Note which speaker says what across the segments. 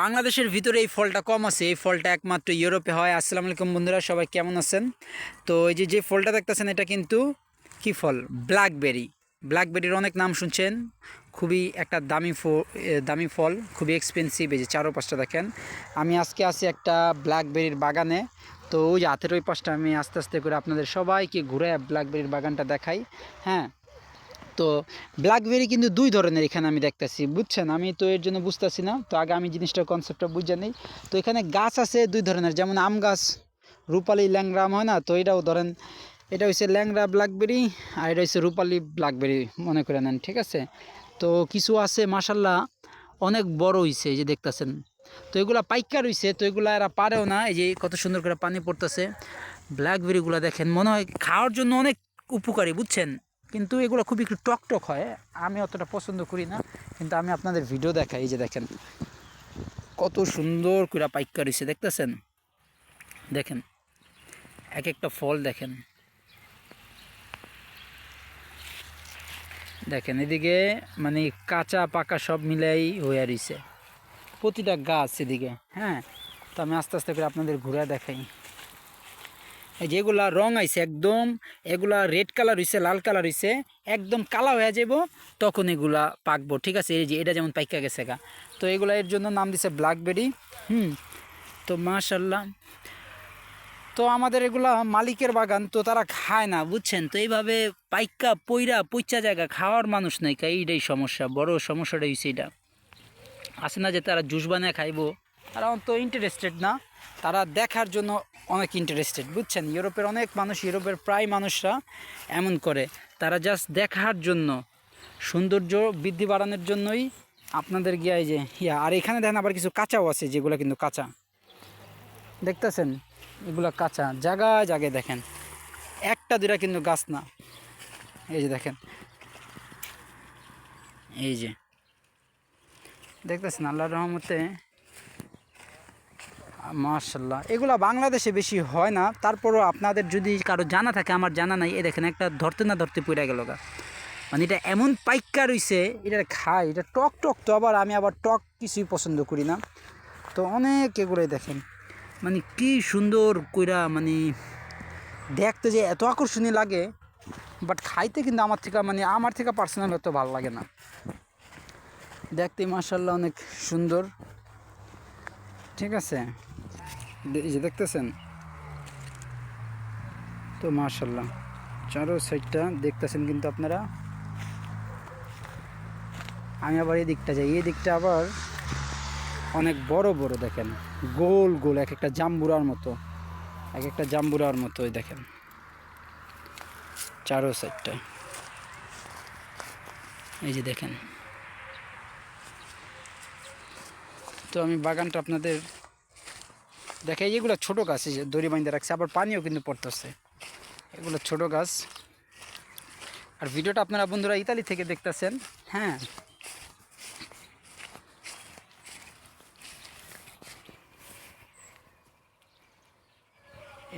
Speaker 1: বাংলাদেশের ভিতরে এই ফলটা কম আছে, এই ফলটা একমাত্র ইউরোপে হয়। আসসালামু আলাইকুম বন্ধুরা, সবাই কেমন আছেন? তো এই যে যে ফলটা দেখতেছেন, এটা কিন্তু কি ফল? ব্ল্যাকবেরি। ব্ল্যাকবেরির অনেক নাম শুনছেন। খুবই একটা দামি দামি ফল, খুবই এক্সপেন্সিভ এই যে চারো পাঁচটা দেখেন। আমি আজকে আছি একটা ব্ল্যাকবেরির বাগানে। তো ওই হাতের ওই পাশটা আমি আস্তে আস্তে করে আপনাদের সবাইকে ঘুরে ব্ল্যাকবেরির বাগানটা দেখাই। হ্যাঁ তো ব্ল্যাকবেরি কিন্তু দুই ধরনের এখানে আমি দেখতেছি, বুঝছেন? আমি তো এর জন্য বুঝতেছি না, তো আগে আমি জিনিসটা কনসেপ্টটা বুঝে নেই। তো এখানে গাছ আছে দুই ধরনের, যেমন আম গাছ, রূপালি ল্যাংরা আম হয় না? তো এটাও ধরেন, এটা হচ্ছে ল্যাংরা ব্ল্যাকবেরি আর এটা হচ্ছে রূপালি ব্ল্যাকবেরি মনে করে নেন, ঠিক আছে? তো কিছু আছে মাসাল্লাহ অনেক বড় হইছে, এই যে দেখতেছেন। তো এগুলা পাইকার হইছে, তো এগুলা এরা পারেও না, এই যে কত সুন্দর করে পানি পড়তেছে। ব্ল্যাকবেরিগুলো দেখেন, মনে হয় খাওয়ার জন্য অনেক উপকারী, বুঝছেন? কিন্তু এগুলো খুব একটু টক টক হয়। আমি অতটা পছন্দ করি না, কিন্তু আমি আপনাদের ভিডিও দেখাই। এই যে দেখেন, কত সুন্দর করে পাইকার হয়েছে, দেখতেছেন? দেখেন, এক একটা ফল দেখেন। দেখেন, এদিকে মানে কাঁচা, পাকা সব মিলাই হয়ে রয়েছে। প্রতিটা গাছ এদিকে হ্যাঁ? তো আমি আস্তে আস্তে করে আপনাদের ঘুরে দেখাই। যেগুলা রং আইছে একদম, এগুলা রেড কালার হইছে, লাল কালার হইছে, একদম কালা হয়ে যাব তখন এগুলা পাকবো, ঠিক আছে? এই যে এটা যেমন পাইকা গেছে গা। তো এগুলা এর জন্য নাম দিছে ব্ল্যাকবেরি হুম? তো মাশাল্লাহ তো আমাদের এগুলা মালিকের বাগান, তো তারা খায় না, বুঝছেন? তো এইভাবে পাইকা পইরা পইচা জায়গা খাওয়ার মানুষ নাই এইটাই সমস্যা, বড় সমস্যাটা হয়েছে এটা আছে না যে তারা জুস বানিয়ে খাইবো তারা অত ইন্টারেস্টেড না। তারা দেখার জন্য অনেক ইন্টারেস্টেড বুঝছেন? ইউরোপের অনেক মানুষ, ইউরোপের প্রায় মানুষরা এমন করে। তারা জাস্ট দেখার জন্য, সৌন্দর্য বৃদ্ধি বাড়ানোর জন্যই আপনাদের গিয়ে যে, ইয়া, আর এখানে দেখেন আবার কিছু কাঁচাও আছে, যেগুলো কিন্তু কাঁচা। দেখতেছেন? এগুলো কাঁচা জায়গায় জায়গায় দেখেন। একটা দুটা কিন্তু গাছ না। এই যে দেখেন। এই যে। দেখতেছেন? আল্লাহর রহমতে মার্শাল্লাহ এগুলা বাংলাদেশে বেশি হয় না। তারপরও আপনাদের যদি কারও জানা থাকে, আমার জানা নাই, এই দেখেন একটা ধরতে না ধরতে পড়ে গেল গা। মানে এটা এমন পাইকা রইছে এটা খাই এটা টক টক তো আবার আমি আবার টক কিছুই পছন্দ করি না। তো অনেক এগুলোই দেখেন। মানে কি সুন্দর কইরা মানে দেখতে যে এত আকর্ষণীয় লাগে, বাট খাইতে কিন্তু আমার থেকে মানে আমার থেকে পার্সোনাল অত ভালো লাগে না। দেখতে মার্শাল্লাহ অনেক সুন্দর। ঠিক আছে। এই যে দেখতেছেন? তো মার্শাল্লাহ চারো সাইডটা দেখতেছেন কিন্তু আপনারা। আমি আবার এই দিকটা যাই। এই দিকটা আবার অনেক বড় বড় দেখেন। গোল গোল, এক একটা জাম্বুরার মতো। এক একটা জাম্বুরার মতো ওই দেখেন। চারো সাইডটা। এই যে দেখেন। তো আমি বাগানটা আপনাদের দেখাই। এগুলো ছোটো গাছ, এই যে দড়ি বাঁধে রাখছে, আবার পানিও কিন্তু পড়তেছে। এগুলো ছোট গাছ। আর ভিডিওটা আপনারা বন্ধুরা ইতালি থেকে দেখতেছেন হ্যাঁ।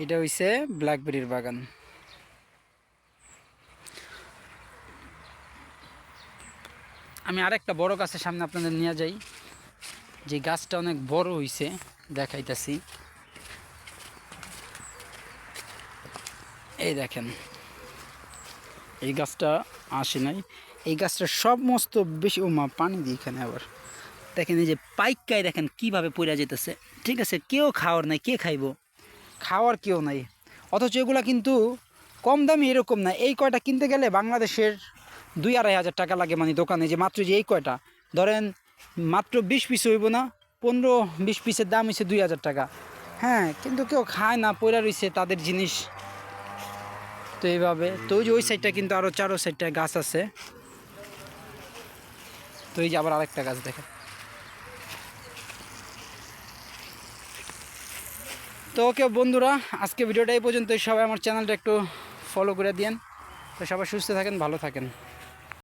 Speaker 1: এটা হইছে ব্ল্যাকবেরির বাগান। আমি আরেকটা বড় গাছের সামনে আপনাদের নিয়ে যাই। যে গাছটা অনেক বড় হইছে, দেখাইতেছি। এই দেখেন, এই গাছটা আসে নাই। এই গাছটা সমস্ত বেশি ও মা পানি দিই এখানে আবার। দেখেন এই যে পাইকায় দেখেন কীভাবে পড়া যেতেছে ঠিক আছে, কেউ খাওয়ার নাই, কে খাইবো? খাওয়ার কেউ নাই। অথচ এগুলা কিন্তু কম দামি এরকম না। এই কয়টা কিনতে গেলে বাংলাদেশের দুই আড়াই হাজার টাকা লাগে মানে দোকানে যে মাত্র যে এই কয়টা। ধরেন মাত্র বিশ পিস হইব না, পনেরো, বিশ পিসের দাম হচ্ছে দুই হাজার টাকা। হ্যাঁ কিন্তু কেউ খায় না পয়রা রইছে তাদের জিনিস। তো এইভাবে, তো ওই যে ওই সাইডটা কিন্তু আরও চারো সাইডটা গাছ আছে। তো এই যে আবার আরেকটা গাছ দেখে তো ওকে বন্ধুরা, আজকে ভিডিওটা এই পর্যন্তই। সবাই আমার চ্যানেলটা একটু ফলো করে দিয়েন। তো সবাই সুস্থ থাকেন, ভালো থাকেন।